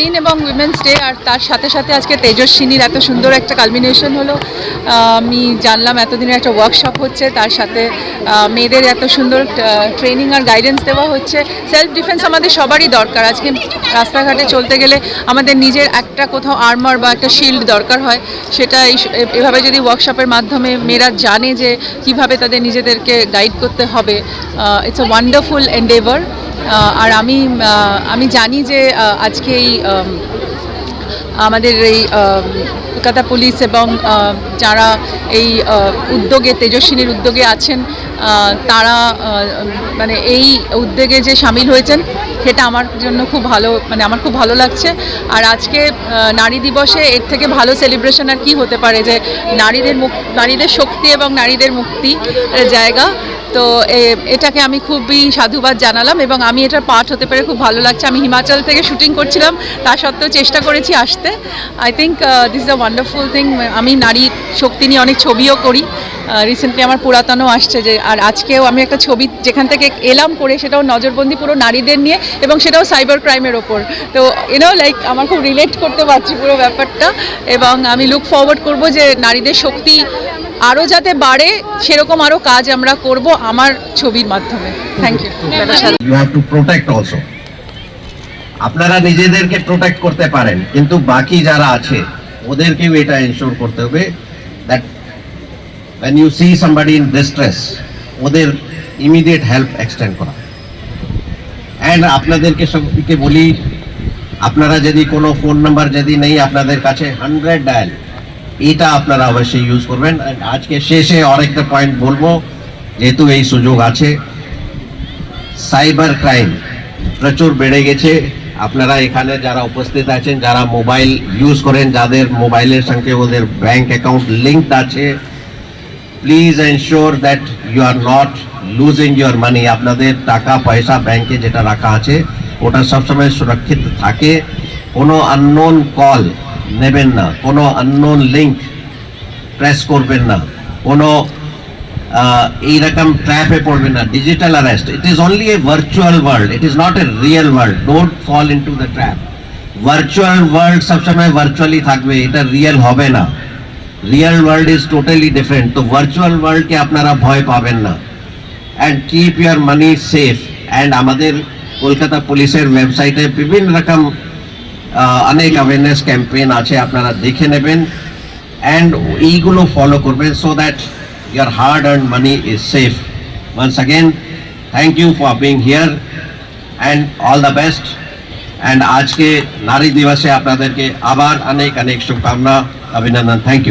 দিন এবং women's day, আর তার সাথে সাথে আজকে তেজস্বিনীর এত সুন্দর একটা কালমিনেশন হলো। আমি জানলাম এতদিনের একটা ওয়ার্কশপ হচ্ছে, তার সাথে মেয়েদের এত সুন্দর ট্রেনিং আর গাইডেন্স দেওয়া হচ্ছে। সেলফ ডিফেন্স আমাদের সবারই দরকার। আজকে রাস্তাঘাটে চলতে গেলে আমাদের নিজের একটা কোথাও আর্মার বা একটা শিল্ড দরকার হয়, সেটা এভাবে যদি ওয়ার্কশপের মাধ্যমে মেয়েরা জানে যে কীভাবে তাদের নিজেদেরকে গাইড করতে হবে ইটস আ ওয়ান্ডারফুল এন্ডেভার আর আমি আমি জানি যে আজকে এই আমাদের এই কলকাতা পুলিশ এবং যারা এই উদ্যোগে, তেজস্বিনীর উদ্যোগে আছেন তারা মানে এই উদ্যোগে যে সামিল হয়েছেন সেটা আমার জন্য খুব ভালো মানে আমার খুব ভালো লাগছে। আর আজকে নারী দিবসে এর থেকে ভালো সেলিব্রেশন আর কি হতে পারে যে নারীদের মুক নারীদের শক্তি এবং নারীদের মুক্তি জায়গা। তো এটাকে আমি খুবই সাধুবাদ জানালাম এবং আমি এটার পার্ট হতে পেরে খুব ভালো লাগছে। আমি হিমাচল থেকে শুটিং করছিলাম, তা সত্ত্বেও চেষ্টা করেছি আসতে। I think this is a wonderful thing আমি নারী শক্তি নিয়ে অনেক ছবিও করি। রিসেন্টলি আমার পুরাতনও আসছে যে, আর আজকেও আমি একটা ছবি যেখান থেকে এলাম করে সেটাও নজরবন্দি পুরো নারীদের নিয়ে এবং সেটাও সাইবার ক্রাইমের ওপর। তো ইউনো লাইক আমার খুব রিলেট করতে পারছি পুরো ব্যাপারটা এবং আমি লুক ফরওয়ার্ড করব যে নারীদের শক্তি আরও যাতে বাড়ে, সেরকম আরও কাজ আমরা করব আমার ছবির মাধ্যমে। থ্যাংক ইউ টু আপনারা নিজেদেরকে প্রোটেক্ট করতে পারেন, কিন্তু বাকি যারা আছে, ওদেরকেও এটা এনশোর করতে হবে that when you see somebody in distress, ওদের ইমিডিয়েট হেল্প এক্সটেন্ড করা। অ্যান্ড আপনাদেরকে সবকে বলি, আপনারা যদি কোনো ফোন নাম্বার যদি নেই আপনাদের কাছে হান্ড্রেড ডায়াল এটা আপনারা অবশ্যই ইউজ করবেন। আজকে শেষে আরেকটা পয়েন্ট বলব, যেহেতু এই সুযোগ আছে সাইবার ক্রাইম প্রচুর বেড়ে গেছে। আপনারা এখানে যারা উপস্থিত আছেন, যারা মোবাইল ইউজ করেন, যাদের মোবাইলের সঙ্গে ওদের ব্যাংক অ্যাকাউন্ট লিঙ্কড আছে please ensure that you are not losing your money আপনাদের টাকা, পয়সা ব্যাংকে যেটা রাখা আছে, ওটা সবসময় সুরক্ষিত থাকে। কোনো আননোন কল নেবেন না। কোনো আননোন লিঙ্ক প্রেস করবেন না। কোনো এইরকম ট্র্যাপে পড়বেন না। Digital arrest it is only a virtual world it is not a real world don't fall into the trap virtual world সবসময় ভার্চুয়ালি থাকবে। এটা রিয়েল হবে না। Real world is totally different তো ভার্চুয়াল ওয়ার্ল্ডকে আপনারা ভয় পাবেন না। And keep your money safe and আমাদের কলকাতা পুলিশের ওয়েবসাইটে বিভিন্ন রকম অনেক অ্যাওয়ারনেস ক্যাম্পেইন আছে, আপনারা দেখে নেবেন। অ্যান্ড এইগুলো ফলো করবেন so that your hard earn money is safe once again thank you for being here and all the best and আজকে নারী দিবসে আপনাদেরকে আবার অনেক অনেক শুভকামনা, অভিনন্দন। Thank you